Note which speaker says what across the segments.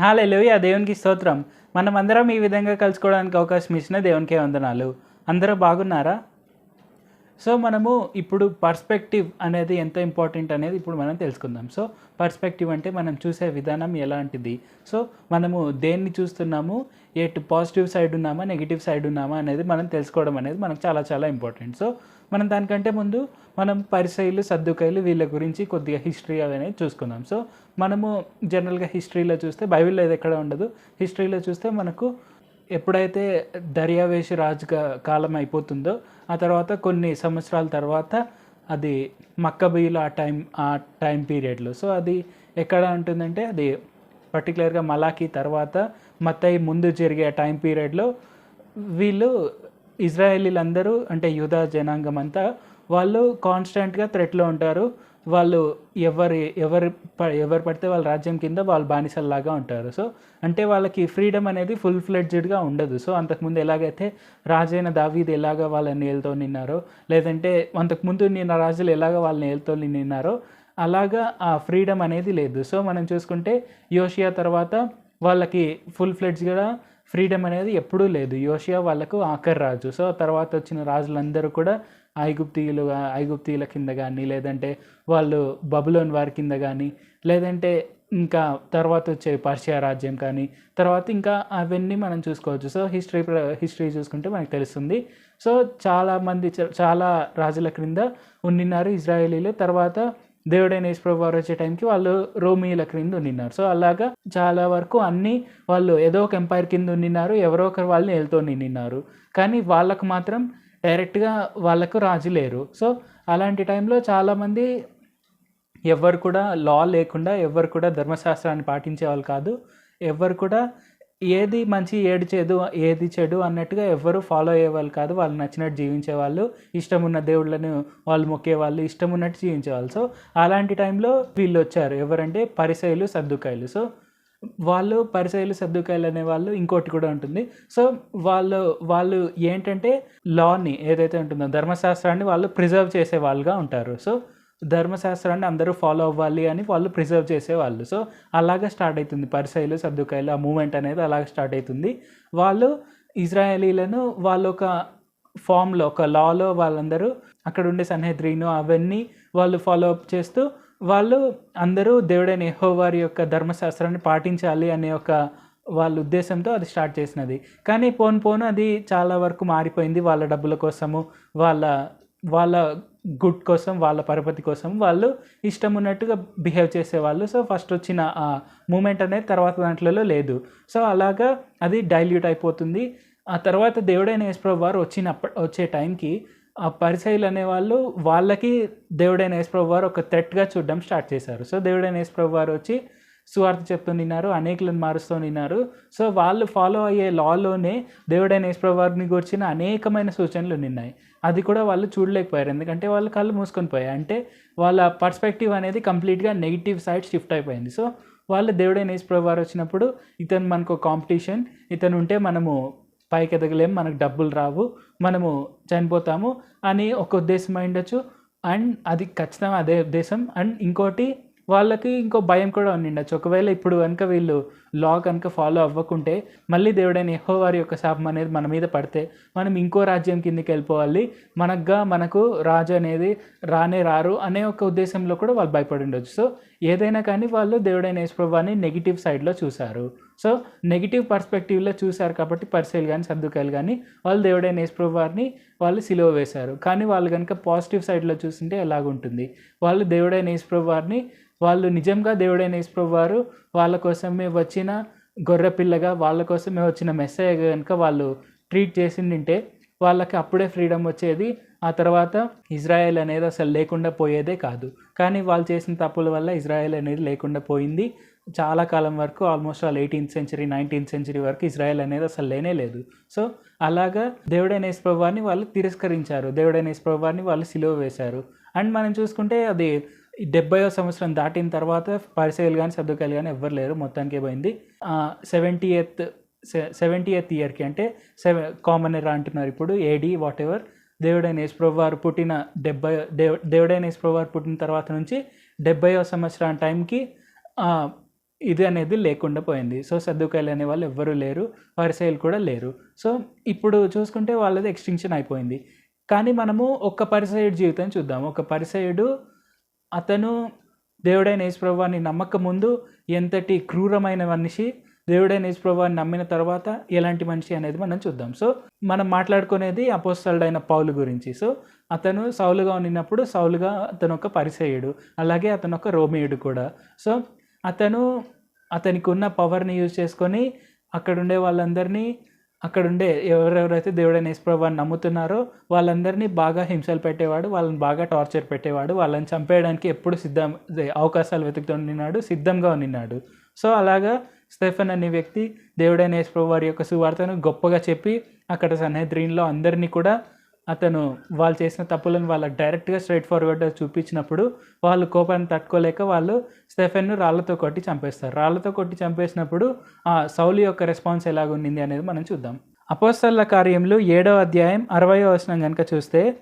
Speaker 1: Hallelujah దేవునికి స్తోత్రం. మనం అందరం ఈ విధంగా కలుసుకోవడానికి అవకాశం ఇచ్చిన దేవునికే వందనాలు. అందరూ బాగున్నారా? సో మనము ఇప్పుడు పర్స్పెక్టివ్ అనేది ఎంత ఇంపార్టెంట్ అనేది ఇప్పుడు మనం తెలుసుకుందాం. సో పర్స్పెక్టివ్ అంటే మనం చూసే విధానం ఎలాంటిది? సో మనము దేన్ని చూస్తున్నాము? ఎటు పాజిటివ్ సైడ్ ఉన్నామా? నెగిటివ్ సైడ్ ఉన్నామా? అనేది మనం తెలుసుకోవడం అనేది మనకు చాలా చాలా ఇంపార్టెంట్. సో మనం దానికంటే ముందు మనం పరిసైలు సర్దుకాయలు వీళ్ళ గురించి కొద్దిగా హిస్టరీ అనేది చూసుకుందాం. సో మనము జనరల్గా హిస్టరీలో చూస్తే బైబిల్లో ఇది ఎక్కడ ఉండదు. హిస్టరీలో చూస్తే మనకు ఎప్పుడైతే దర్యావేషి రాజుగా కాలం అయిపోతుందో ఆ తర్వాత కొన్ని సంవత్సరాల తర్వాత అది మక్కబీలు ఆ టైం ఆ టైం పీరియడ్లో. సో అది ఎక్కడ ఉంటుందంటే అది పర్టికులర్గా మలాకి తర్వాత మత్తయి ముందు జరిగే టైం పీరియడ్లో వీళ్ళు ఇజ్రాయేలీలందరూ అంటే యూదా జనాంగం అంతా వాళ్ళు కాన్స్టెంట్గా థ్రెట్లో ఉంటారు. వాళ్ళు ఎవరి ఎవరి ఎవరు పడితే వాళ్ళ రాజ్యం కింద వాళ్ళు బానిసల్లాగా ఉంటారు. సో అంటే వాళ్ళకి ఫ్రీడమ్ అనేది ఫుల్ ఫ్లెడ్జ్డ్గా ఉండదు. సో అంతకుముందు ఎలాగైతే రాజైన దావీది ఎలాగ వాళ్ళని నేలతో నిన్నారో లేదంటే అంతకుముందు నిన్న రాజులు ఎలాగ వాళ్ళని నేలతో నిన్నారో అలాగా ఆ ఫ్రీడమ్ అనేది లేదు. సో మనం చూసుకుంటే యోషియా తర్వాత వాళ్ళకి ఫుల్ ఫ్లెడ్జ్గా ఫ్రీడమ్ అనేది ఎప్పుడూ లేదు. యోషియా వాళ్ళకు ఆఖరి రాజు. సో తర్వాత వచ్చిన రాజులందరూ కూడా ఐగుప్తీయులు ఐగుప్తీయుల కింద కానీ లేదంటే వాళ్ళు బబులోన్ వారి కింద కానీ లేదంటే ఇంకా తర్వాత వచ్చే పర్షియా రాజ్యం కానీ తర్వాత ఇంకా అవన్నీ మనం చూసుకోవచ్చు. సో హిస్టరీ హిస్టరీ చూసుకుంటే మనకు తెలుస్తుంది. సో చాలామంది చ- చాలా రాజుల క్రింద ఉండినారు ఇజ్రాయేలీలు. తర్వాత దేవుడైన యేసుప్రభు వారు వచ్చే టైంకి వాళ్ళు రోమీల క్రింద ఉండినారు. సో అలాగా చాలా వరకు అన్నీ వాళ్ళు ఏదో ఒక ఎంపైర్ కింద ఉండినారు ఎవరో ఒకరు వాళ్ళని వెళ్తూ నిన్నారు కానీ వాళ్ళకు మాత్రం డైరెక్ట్గా వాళ్ళకు రాజు లేరు. సో అలాంటి టైంలో చాలామంది ఎవ్వరు కూడా లా లేకుండా ఎవ్వరు కూడా ధర్మశాస్త్రాన్ని పాటించే వాళ్ళు కాదు. ఎవ్వరు కూడా ఏది మంచి ఏది చెడు ఏది చెడు అన్నట్టుగా ఎవ్వరూ ఫాలో అయ్యేవాళ్ళు కాదు. వాళ్ళు నచ్చినట్టు జీవించే వాళ్ళు ఇష్టం ఉన్న దేవుళ్ళను వాళ్ళు మొక్కేవాళ్ళు ఇష్టం ఉన్నట్టు జీవించేవాళ్ళు సో అలాంటి టైంలో వీళ్ళు వచ్చారు. ఎవరంటే పరిసయలు సర్దుకాయలు. సో వాళ్ళు పరిసయలు సర్దుకాయలు అనే వాళ్ళు ఇంకోటి కూడా ఉంటుంది. సో వాళ్ళు వాళ్ళు ఏంటంటే లాని ఏదైతే ఉంటుందో ధర్మశాస్త్రాన్ని వాళ్ళు ప్రిజర్వ్ చేసే వాళ్ళుగా ఉంటారు. సో ధర్మశాస్త్రాన్ని అందరూ ఫాలో అవ్వాలి అని వాళ్ళు ప్రిజర్వ్ చేసేవాళ్ళు. సో అలాగా స్టార్ట్ అవుతుంది పరిసైలు సర్దుకాయలు ఆ మూమెంట్ అనేది అలాగే స్టార్ట్ అవుతుంది వాళ్ళు ఇజ్రాయేలీలను వాళ్ళు ఒక ఫామ్లో ఒక లాలో వాళ్ళందరూ అక్కడ ఉండే సన్హెద్రీను అవన్నీ వాళ్ళు ఫాలో అప్ చేస్తూ వాళ్ళు అందరూ దేవుడైన యెహోవారి యొక్క ధర్మశాస్త్రాన్ని పాటించాలి అనే ఒక వాళ్ళ ఉద్దేశంతో అది స్టార్ట్ చేసినది. కానీ పోను పోను అది చాలా వరకు మారిపోయింది. వాళ్ళ డబ్బుల కోసము వాళ్ళ వాళ్ళ గుడ్ కోసం వాళ్ళ పరపతి కోసం వాళ్ళు ఇష్టం ఉన్నట్టుగా బిహేవ్ చేసేవాళ్ళు. సో ఫస్ట్ వచ్చిన ఆ మూమెంట్ అనేది తర్వాత దాంట్లో లేదు. సో అలాగా అది డైల్యూట్ అయిపోతుంది. ఆ తర్వాత దేవుడైన యేసుప్రభు వారు వచ్చినప్ప వచ్చే టైంకి ఆ పరిచయలు అనేవాళ్ళు వాళ్ళకి దేవుడైన యేసుప్రభు వారు ఒక థ్రెట్గా చూడడం స్టార్ట్ చేశారు. సో దేవుడైన యేసుప్రభు వారు వచ్చి సువార్త చెప్తూ నిన్నారు అనేకులను మారుస్తూ నిన్నారు. సో వాళ్ళు ఫాలో అయ్యే లాలోనే దేవుడైన యేసుప్రభు వారిని గురించిన అనేకమైన సూచనలు ఉన్నాయి అది కూడా వాళ్ళు చూడలేకపోయారు. ఎందుకంటే వాళ్ళు కళ్ళు మూసుకొని పోయాయి. అంటే వాళ్ళ పర్స్పెక్టివ్ అనేది కంప్లీట్గా నెగిటివ్ సైడ్ షిఫ్ట్ అయిపోయింది. సో వాళ్ళు దేవుడైన యేసుప్రభు వారు వచ్చినప్పుడు ఇతను మనకు కాంపిటీషన్ ఇతను ఉంటే మనము పైకి ఎదగలేం మనకు డబ్బులు రావు మనము చనిపోతాము అని ఒక ఉద్దేశం అయి ఉండొచ్చు. అండ్ అది ఖచ్చితంగా అదే ఉద్దేశం. అండ్ ఇంకోటి వాళ్ళకి ఇంకో భయం కూడా ఉండిండొచ్చు. ఒకవేళ ఇప్పుడు కనుక వీళ్ళు లా కనుక ఫాలో అవ్వకుంటే మళ్ళీ దేవుడైన ఎహో వారి యొక్క శాపం అనేది మన మీద పడితే మనం ఇంకో రాజ్యం కిందకి వెళ్ళిపోవాలి. మనకుగా మనకు రాజు అనేది రానే రారు అనే ఒక ఉద్దేశంలో కూడా వాళ్ళు భయపడి ఉండొచ్చు. సో ఏదైనా కానీ వాళ్ళు దేవుడైన యేసుప్రభుని నెగిటివ్ సైడ్లో చూశారు. సో నెగిటివ్ పర్స్పెక్టివ్లో చూశారు కాబట్టి పరిసెలు కానీ సర్దుకాయలు కానీ వాళ్ళు దేవుడైన యేసుప్రభు వాళ్ళు సిలువ వేశారు. కానీ వాళ్ళు కనుక పాజిటివ్ సైడ్లో చూసుంటే ఎలాగుంటుంది? వాళ్ళు దేవుడైన యేసుప్రభు వాళ్ళు నిజంగా దేవుడైన యేసుప్రభు వారు వాళ్ళ కోసమే వచ్చిన గొర్రె పిల్లగా వాళ్ళ కోసమే వచ్చిన మెస్సయ్య కనుక వాళ్ళు ట్రీట్ చేసిండింటే వాళ్ళకి అప్పుడే ఫ్రీడమ్ వచ్చేది. ఆ తర్వాత ఇజ్రాయెల్ అనేది అసలు లేకుండా పోయేదే కాదు. కానీ వాళ్ళు చేసిన తప్పుల వల్ల ఇజ్రాయెల్ అనేది లేకుండా పోయింది. చాలా కాలం వరకు almost all eighteenth century nineteenth century వరకు ఇజ్రాయెల్ అనేది అసలు లేనే లేదు. సో అలాగా దేవుడైన యేసుప్రభువాన్ని వాళ్ళు తిరస్కరించారు. దేవుడైన యేసుప్రభువాన్ని వాళ్ళు సిలువ వేశారు. అండ్ మనం చూసుకుంటే అది డెబ్బైవ సంవత్సరం దాటిన తర్వాత పరిసెలు కానీ సర్దుకాయలు కానీ ఎవ్వరు లేరు. మొత్తానికి పోయింది. సెవెంటీ ఎయిత్ సెవెంటీ ఎయిత్ ఇయర్కి అంటే సెవె కామన్ ఎరా అంటున్నారు ఇప్పుడు ఏడీ వాట్ ఎవర్ దేవుడైన యేసుప్రభు వారు పుట్టిన డెబ్బై దేవ దేవుడైన యేసుప్రభు వారు పుట్టిన తర్వాత నుంచి డెబ్బైవ సంవత్సరం టైంకి ఇది అనేది లేకుండా పోయింది. సో సర్దుకాయలు అనే వాళ్ళు ఎవ్వరూ లేరు. పరిసెలు కూడా లేరు. సో ఇప్పుడు చూసుకుంటే వాళ్ళది ఎక్స్టింక్షన్ అయిపోయింది. కానీ మనము ఒక పరిసయుడు జీవితం చూద్దాం. ఒక పరిసయుడు అతను దేవుడైన యేసుప్రభువాన్ని నమ్మక ముందు ఎంతటి క్రూరమైన మనిషి దేవుడైన యేసుప్రభువాన్ని నమ్మిన తర్వాత ఎలాంటి మనిషి అనేది మనం చూద్దాం. సో మనం మాట్లాడుకునేది అపోస్తలుడైన పౌలు గురించి. సో అతను సౌలుగా ఉన్నప్పుడు సౌలుగా అతను ఒక పరిసయుడు అలాగే అతను ఒక రోమియుడు కూడా. సో అతను అతనికి ఉన్న పవర్ని యూజ్ చేసుకొని అక్కడ ఉండే వాళ్ళందరినీ అక్కడ ఉండే ఎవరెవరైతే దేవుడైన యేసుప్రభువాన్ని నమ్ముతున్నారో వాళ్ళందరినీ బాగా హింసలు పెట్టేవాడు వాళ్ళని బాగా టార్చర్ పెట్టేవాడు వాళ్ళని చంపేయడానికి ఎప్పుడు సిద్ధం అవకాశాలు వెతుకుతూ నిన్నాడు సిద్ధంగా నిన్నాడు. సో అలాగా స్టెఫెన్ అనే వ్యక్తి దేవుడైన యేసుప్రభు వారి యొక్క సువార్తను గొప్పగా చెప్పి అక్కడ సన్హెద్రీన్లో అందరినీ కూడా అతను వాళ్ళు చేసిన తప్పులను వాళ్ళకి డైరెక్ట్గా స్ట్రైట్ ఫార్వర్డ్గా చూపించినప్పుడు వాళ్ళు కోపాన్ని తట్టుకోలేక వాళ్ళు స్టెఫెన్ను రాళ్ళతో కొట్టి చంపేస్తారు. రాళ్ళతో కొట్టి చంపేసినప్పుడు ఆ సౌలి యొక్క రెస్పాన్స్ ఎలాగుండింది అనేది మనం చూద్దాం. అపోస్తల కార్యంలో ఏడవ అధ్యాయం అరవయో వచనం కనుక చూస్తే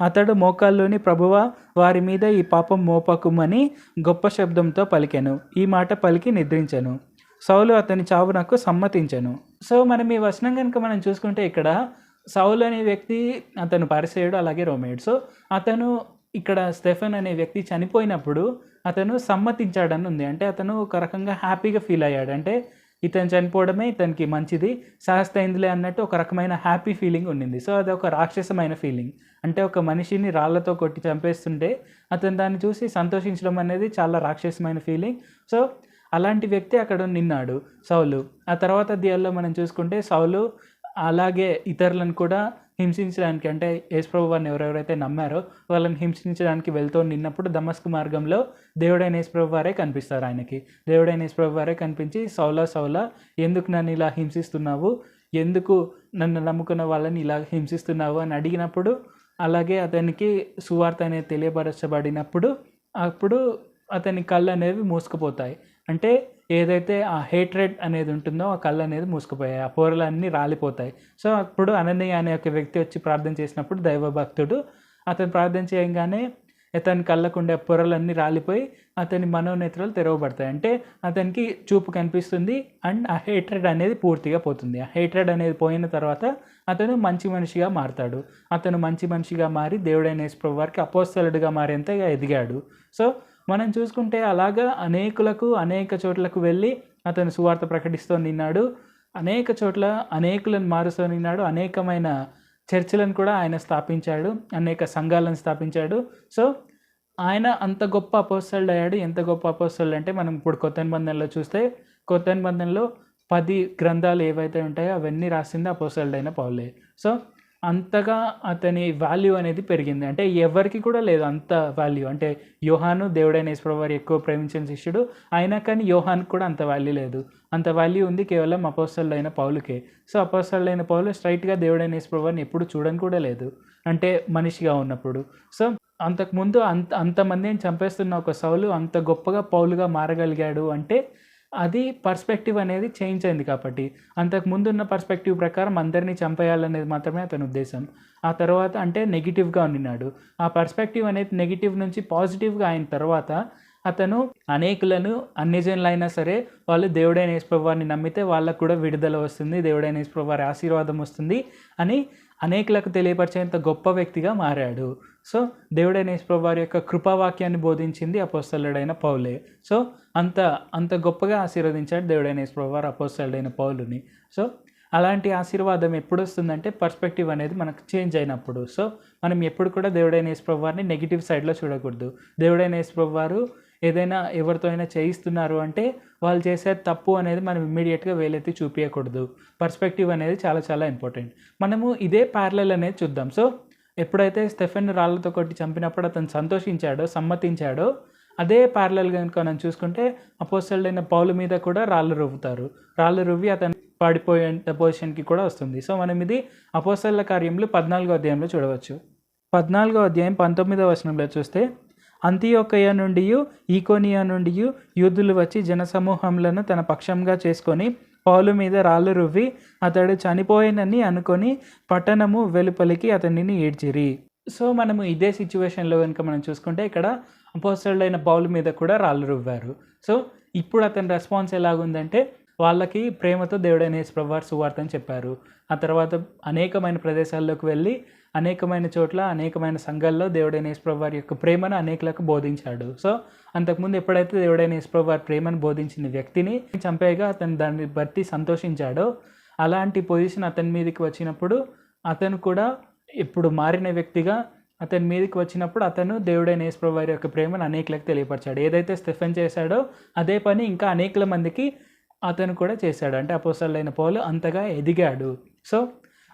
Speaker 1: అతడు మోకాల్లోని ప్రభువ వారి మీద ఈ పాపం మోపకుమని గొప్ప శబ్దంతో పలికెను. ఈ మాట పలికి నిద్రించను. సౌలు అతని చావునకు సమ్మతించను. సో మనం ఈ వచనం కనుక మనం చూసుకుంటే ఇక్కడ సౌలు అనే వ్యక్తి అతను పరిసేయుడు అలాగే రోమేడ్. సో అతను ఇక్కడ స్టెఫెన్ అనే వ్యక్తి చనిపోయినప్పుడు అతను సమ్మతించాడని ఉంది. అంటే అతను ఒక రకంగా హ్యాపీగా ఫీల్ అయ్యాడు. అంటే ఇతను చనిపోవడమే ఇతనికి మంచిది శాస్తైందిలే అన్నట్టు ఒక రకమైన హ్యాపీ ఫీలింగ్ ఉండింది. సో అది ఒక రాక్షసమైన ఫీలింగ్. అంటే ఒక మనిషిని రాళ్ళతో కొట్టి చంపేస్తుంటే అతను దాన్ని చూసి సంతోషించడం అనేది చాలా రాక్షసమైన ఫీలింగ్. సో అలాంటి వ్యక్తి అక్కడ నిన్నాడు సౌలు. ఆ తర్వాత అధ్యాయాల్లో మనం చూసుకుంటే సౌలు అలాగే ఇతరులను కూడా హింసించడానికి అంటే యేసుప్రభు వారిని ఎవరెవరైతే నమ్మారో వాళ్ళని హింసించడానికి వెళ్తూ నిన్నప్పుడు దమస్కు మార్గంలో దేవుడైన యేసుప్రభు వారే కనిపిస్తారు ఆయనకి. దేవుడైన యేసుప్రభు వారే కనిపించి సౌలా సౌలా ఎందుకు నన్ను ఇలా హింసిస్తున్నావు? ఎందుకు నన్ను నమ్ముకున్న వాళ్ళని ఇలా హింసిస్తున్నావు? అని అడిగినప్పుడు అలాగే అతనికి సువార్త అనేది తెలియపరచబడినప్పుడు అప్పుడు అతని కళ్ళు అనేవి మూసుకుపోతాయి. అంటే ఏదైతే ఆ హేట్రెడ్ అనేది ఉంటుందో ఆ కళ్ళు అనేది మూసుకుపోయాయి. ఆ పొరలన్నీ రాలిపోతాయి. సో అప్పుడు అనన్య అనే ఒక వ్యక్తి వచ్చి ప్రార్థన చేసినప్పుడు దైవభక్తుడు అతను ప్రార్థన చేయగానే అతని కళ్ళకుండే పొరలన్నీ రాలిపోయి అతని మనోనేత్రాలు తెరవబడతాయి. అంటే అతనికి చూపు కనిపిస్తుంది అండ్ ఆ హేట్రెడ్ అనేది పూర్తిగా పోతుంది. ఆ హేట్రెడ్ అనేది పోయిన తర్వాత అతను మంచి మనిషిగా మారతాడు. అతను మంచి మనిషిగా మారి దేవుడైన యేసుప్రభు వారికి అపోస్తలుడిగా మారేంతగా ఎదిగాడు. సో మనం చూసుకుంటే అలాగా అనేకులకు అనేక చోట్లకు వెళ్ళి అతను సువార్త ప్రకటిస్తూ నిన్నాడు. అనేక చోట్ల అనేకులను మారుస్తూ నిన్నాడు. అనేకమైన చర్చిలను కూడా ఆయన స్థాపించాడు. అనేక సంఘాలను స్థాపించాడు. సో ఆయన అంత గొప్ప అపోస్తలుడు అయ్యాడు. ఎంత గొప్ప అపోస్తలుడు అంటే మనం ఇప్పుడు కొత్త నిబంధనలో చూస్తే కొత్త నిబంధనలో పది గ్రంథాలు ఏవైతే ఉంటాయో అవన్నీ రాసింది అపోస్తలుడైన పౌలే. సో అంతగా అతని వాల్యూ అనేది పెరిగింది. అంటే ఎవరికి కూడా లేదు అంత వాల్యూ అంటే యోహాను దేవుడైన యేసుప్రభు వారు ఎక్కువ ప్రేమించిన శిష్యుడు. అయినా కానీ యోహాన్కి కూడా అంత వాల్యూ లేదు. అంత వాల్యూ ఉంది కేవలం అపోస్తలుడైన పౌలుకే. సో అపోస్తలుడైన పౌలు స్ట్రైట్గా దేవుడైన యేసుప్రభు వారిని ఎప్పుడు చూడని కూడా లేదు. అంటే మనిషిగా ఉన్నప్పుడు. సో అంతకుముందు అంత అంతమందిని చంపేస్తున్న ఒక సౌలు అంత గొప్పగా పౌలుగా మారగలిగాడు అంటే అది పర్స్పెక్టివ్ అనేది చేంజ్ అయింది కాబట్టి. అంతకు ముందు ఉన్న పర్స్పెక్టివ్ ప్రకారం అందరినీ చంపేయాలనేది మాత్రమే అతని ఉద్దేశం. ఆ తర్వాత అంటే నెగిటివ్గా ఉండినాడు. ఆ పర్స్పెక్టివ్ అనేది నెగిటివ్ నుంచి పాజిటివ్గా అయిన తర్వాత అతను అనేకులను అన్యజనులైనా సరే వాళ్ళు దేవుడైన యేసుప్రభు వారిని నమ్మితే వాళ్ళకు కూడా విడుదల వస్తుంది దేవుడైన యేసుప్రభు వారి ఆశీర్వాదం వస్తుంది అని అనేకులకు తెలియపరిచేంత గొప్ప వ్యక్తిగా మారాడు. సో దేవుడైన యేసుప్రభు వారి యొక్క కృపావాక్యాన్ని బోధించింది అపోస్తలుడైన పౌలే. సో అంత అంత గొప్పగా ఆశీర్వదించాడు దేవుడైన యేసుప్రభు వారు అపోస్తలుడైన పౌలుని. సో అలాంటి ఆశీర్వాదం ఎప్పుడు వస్తుందంటే పర్స్పెక్టివ్ అనేది మనకు చేంజ్ అయినప్పుడు. సో మనం ఎప్పుడు కూడా దేవుడైన యేసుప్రభు వారిని నెగిటివ్ సైడ్లో చూడకూడదు. దేవుడైన యేసుప్రభు వారు ఏదైనా ఎవరితో అయినా చేయిస్తున్నారు అంటే వాళ్ళు చేసే తప్పు అనేది మనం ఇమ్మీడియట్గా వేలెత్తి చూపించకూడదు పర్స్పెక్టివ్ అనేది చాలా చాలా ఇంపార్టెంట్ మనము ఇదే ప్యారలల్ అనేది చూద్దాం. సో ఎప్పుడైతే స్టెఫెన్ రాళ్ళతో కొట్టి చంపినప్పుడు అతను సంతోషించాడో సమ్మతించాడో అదే ప్యారలల్ కనుక మనం చూసుకుంటే అపోసల్డైన పౌలు మీద కూడా రాళ్ళు రువ్వుతారు. రాళ్ళు రువ్వి అతను పడిపోయే పొజిషన్కి కూడా వస్తుంది. సో మనం ఇది అపోసల్ల కార్యంలో పద్నాలుగో అధ్యాయంలో చూడవచ్చు. పద్నాలుగో అధ్యాయం పంతొమ్మిదో వచనంలో చూస్తే అంతియోకయ నుండి ఈకోనియా నుండి యూదులు వచ్చి జనసమూహములను తన పక్షంగా చేసుకొని పౌలు మీద రాళ్ళు రువ్వి అతడు చనిపోయినని అనుకొని పట్టణము వెలుపలికి అతనిని ఏడ్చిరి. సో మనము ఇదే సిచ్యువేషన్లో కనుక మనం చూసుకుంటే ఇక్కడ అపోస్తలుడైన పౌలు మీద కూడా రాళ్ళు రువ్వారు. సో ఇప్పుడు అతని రెస్పాన్స్ ఎలాగుందంటే వాళ్ళకి ప్రేమతో దేవుడైన యేసుప్రభు వారు సువార్తని చెప్పారు. ఆ తర్వాత అనేకమైన ప్రదేశాల్లోకి వెళ్ళి అనేకమైన చోట్ల అనేకమైన సంఘాల్లో దేవుడైన యేసుప్రభు వారి యొక్క ప్రేమను అనేకులకు బోధించాడు. సో అంతకుముందు ఎప్పుడైతే దేవుడైన యేసుప్రభు వారి ప్రేమను బోధించిన వ్యక్తిని చంపేయగా అతను దాన్ని బట్టి సంతోషించాడో అలాంటి పొజిషన్ అతని మీదకి వచ్చినప్పుడు అతను కూడా ఇప్పుడు మారిన వ్యక్తిగా అతని మీదకి వచ్చినప్పుడు అతను దేవుడైన యేసుప్రభు వారి యొక్క ప్రేమను అనేకులకు తెలియపరిచాడు. ఏదైతే స్టెఫెన్ చేశాడో అదే పని ఇంకా అనేకల మందికి అతను కూడా చేశాడు. అంటే అపోసలైన పౌలు అంతగా ఎదిగాడు. సో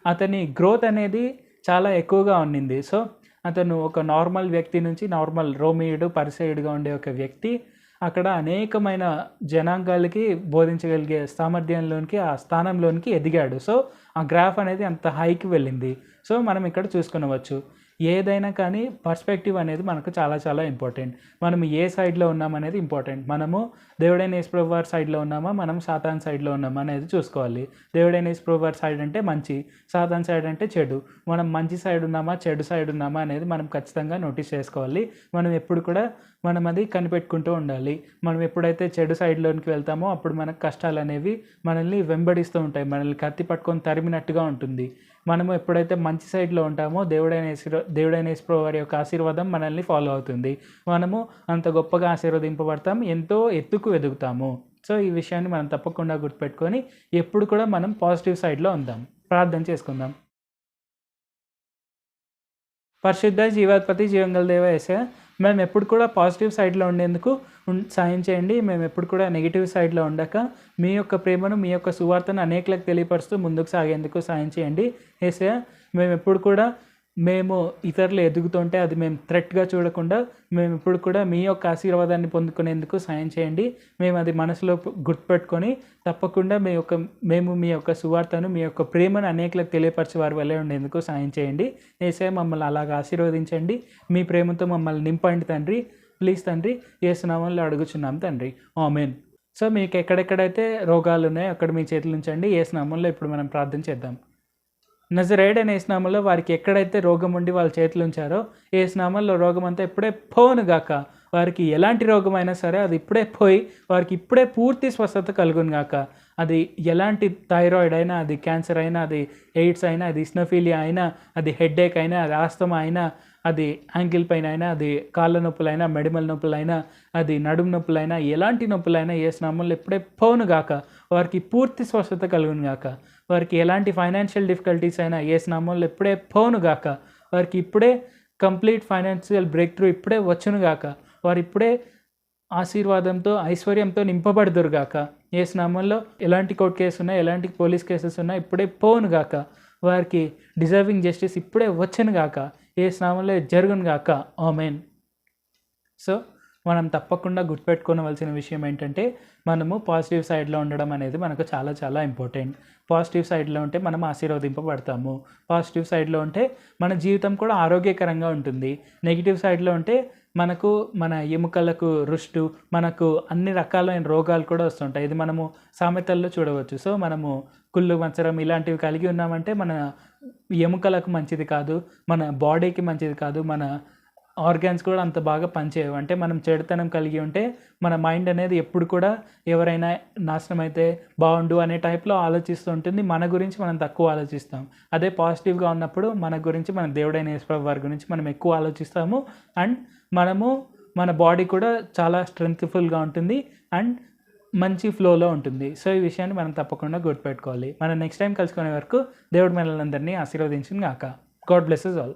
Speaker 1: అతని గ్రోత్ అనేది చాలా ఎక్కువగా ఉండింది సో అతను ఒక నార్మల్ వ్యక్తి నుంచి నార్మల్ రోమియుడు పరిసయుడుగా ఉండే ఒక వ్యక్తి. అక్కడ అనేకమైన జనాంగాలకి బోధించగలిగే సామర్థ్యంలోనికి ఆ స్థానంలోనికి ఎదిగాడు. సో ఆ గ్రాఫ్ అనేది అంత హైకి వెళ్ళింది. సో మనం ఇక్కడ చూసుకునవచ్చు. ఏదైనా కానీ పర్స్పెక్టివ్ అనేది మనకు చాలా చాలా ఇంపార్టెంట్. మనం ఏ సైడ్లో ఉన్నామనేది ఇంపార్టెంట్. మనము దేవుడైన యేసుప్రభు వారి సైడ్లో ఉన్నామా? మనం సాతాన్ సైడ్లో ఉన్నామా అనేది చూసుకోవాలి. దేవుడైన యేసుప్రభు వారి సైడ్ అంటే మంచి సాతాన్ సైడ్ అంటే చెడు. మనం మంచి సైడ్ ఉన్నామా? చెడు సైడ్ ఉన్నామా అనేది మనం ఖచ్చితంగా నోటీస్ చేసుకోవాలి. మనం ఎప్పుడు కూడా మనం అది కనిపెట్టుకుంటూ ఉండాలి. మనం ఎప్పుడైతే చెడు సైడ్లోనికి వెళ్తామో అప్పుడు మనకు కష్టాలు అనేవి మనల్ని వెంబడిస్తూ ఉంటాయి. మనల్ని కత్తి పట్టుకొని తరిమినట్టుగా ఉంటుంది. మనము ఎప్పుడైతే మంచి సైడ్లో ఉంటామో దేవుడైన యేసు- దేవుడైన యేసుప్రభు వారి యొక్క ఆశీర్వాదం మనల్ని ఫాలో అవుతుంది. మనము అంత గొప్పగా ఆశీర్వదింపబడతాం ఎంతో ఎత్తుకు ఎదుగుతాము. సో ఈ విషయాన్ని మనం తప్పకుండా గుర్తుపెట్టుకొని ఎప్పుడు కూడా మనం పాజిటివ్ సైడ్లో ఉందాం. ప్రార్థన చేసుకుందాం. పరిశుద్ధ జీవాధిపతి జీవంగల దేవ మేము ఎప్పుడు కూడా పాజిటివ్ సైడ్లో ఉండేందుకు సాయం చేయండి. మేము ఎప్పుడు కూడా నెగిటివ్ సైడ్లో ఉండక మీ యొక్క ప్రేమను మీ యొక్క సువార్తను అనేకలకు తెలియపరుస్తూ ముందుకు సాగేందుకు సాయం చేయండి. ఏసే మేము ఎప్పుడు కూడా మేము ఇతరులు ఎదుగుతుంటే అది మేము థ్రెట్గా చూడకుండా మేము ఇప్పుడు కూడా మీ యొక్క ఆశీర్వాదాన్ని పొందుకునేందుకు సాయం చేయండి. మేము అది మనసులో గుర్తుపెట్టుకొని తప్పకుండా మీ యొక్క మేము మీ యొక్క సువార్తను మీ యొక్క ప్రేమను అనేకలకు తెలియపరిచే వారి వల్లే ఉండేందుకు సాయం చేయండి. ఏసే మమ్మల్ని అలాగ ఆశీర్వదించండి. మీ ప్రేమతో మమ్మల్ని నింపండి తండ్రి. ప్లీజ్ తండ్రి ఏసునామంలో అడుగుచున్నాం తండ్రి. ఆమెన్. సో మీకు ఎక్కడెక్కడైతే రోగాలు ఉన్నాయో అక్కడ మీ చేతులు ఉంచండి ఏసునామంలో ఇప్పుడు మనం ప్రార్థన చేద్దాం. నజరేడ్ అనే స్నామంలో వారికి ఎక్కడైతే రోగం ఉండి వాళ్ళ చేతులు ఉంచారో ఏ స్నామంలో రోగం అంతా ఇప్పుడే పోను గాక. వారికి ఎలాంటి రోగమైనా సరే అది ఇప్పుడే పోయి వారికి ఇప్పుడే పూర్తి స్వస్థత కలుగును గాక. అది ఎలాంటి థైరాయిడ్ అయినా అది క్యాన్సర్ అయినా అది ఎయిడ్స్ అయినా అది ఇస్నోఫీలియా అయినా అది హెడ్ఏక్ అయినా అది ఆస్తమా అయినా అది యాంకిల్ పైన అయినా అది కాళ్ళ నొప్పులైనా మెడిమల్ నొప్పులైనా అది నడుము నొప్పులైనా ఎలాంటి నొప్పులైనా ఏ స్నామంలో ఇప్పుడే పోను గాక. వారికి పూర్తి స్వస్థత కలుగును గాక. వారికి ఎలాంటి ఫైనాన్షియల్ డిఫికల్టీస్ అయినా ఏ స్నామంలో ఎప్పుడే పోను గాక. వారికి ఇప్పుడే కంప్లీట్ ఫైనాన్షియల్ బ్రేక్ త్రూ ఇప్పుడే వచ్చును గాక. వారు ఇప్పుడే ఆశీర్వాదంతో ఐశ్వర్యంతో నింపబడుదురు గాక. ఏ స్నామంలో ఎలాంటి కోర్టు కేసు ఉన్నా ఎలాంటి పోలీస్ కేసెస్ ఉన్నా ఇప్పుడే పోను గాక. వారికి డిజర్వింగ్ జస్టిస్ ఇప్పుడే వచ్చను గాక. ఏ స్నామంలో జరుగును గాక. ఆమెన్. సో మనం తప్పకుండా గుర్తుపెట్టుకోవలసిన విషయం ఏంటంటే మనము పాజిటివ్ సైడ్లో ఉండడం అనేది మనకు చాలా చాలా ఇంపార్టెంట్. పాజిటివ్ సైడ్లో ఉంటే మనం ఆశీర్వదింపబడతాము. పాజిటివ్ సైడ్లో ఉంటే మన జీవితం కూడా ఆరోగ్యకరంగా ఉంటుంది. నెగిటివ్ సైడ్లో ఉంటే మనకు మన ఎముకలకు రుష్టు మనకు అన్ని రకాలైన రోగాలు కూడా వస్తుంటాయి. ఇది మనము సామెతల్లో చూడవచ్చు. సో మనము కుళ్ళు మంచరం ఇలాంటివి కలిగి ఉన్నామంటే మన ఎముకలకు మంచిది కాదు మన బాడీకి మంచిది కాదు మన ఆర్గాన్స్ కూడా అంత బాగా పనిచేయవు. అంటే మనం చెడుతనం కలిగి ఉంటే మన మైండ్ అనేది ఎప్పుడు కూడా ఎవరైనా నాశనం అయితే బాగుండు అనే టైప్లో ఆలోచిస్తూ ఉంటుంది. మన గురించి మనం తక్కువ ఆలోచిస్తాం. అదే పాజిటివ్గా ఉన్నప్పుడు మన గురించి మన దేవుడైన యేసుప్రభు వారి గురించి మనం ఎక్కువ ఆలోచిస్తాము. అండ్ మనము మన బాడీ కూడా చాలా స్ట్రెంగ్త్ఫుల్గా ఉంటుంది అండ్ మంచి ఫ్లోలో ఉంటుంది. సో ఈ విషయాన్ని మనం తప్పకుండా గుర్తుపెట్టుకోవాలి. మనం నెక్స్ట్ టైం కలుసుకునే వరకు దేవుడు మనల్ని అందరినీ ఆశీర్వదించింది కాక గాడ్ బ్లెస్సెస్ ఆల్